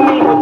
mim.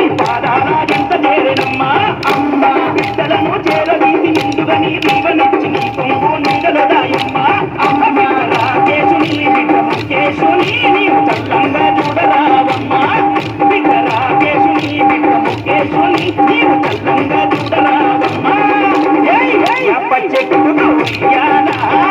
Yeah,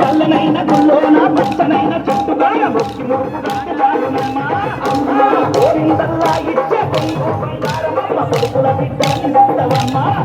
చల్లనైన గుల్లోన పచ్చనైన చెట్టుగా మొక్కి ముడుకు దాటి దారుణమ్మా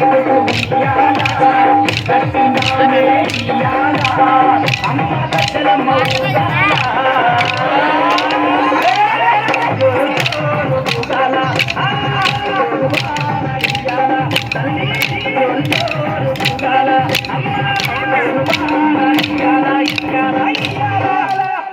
Yeah.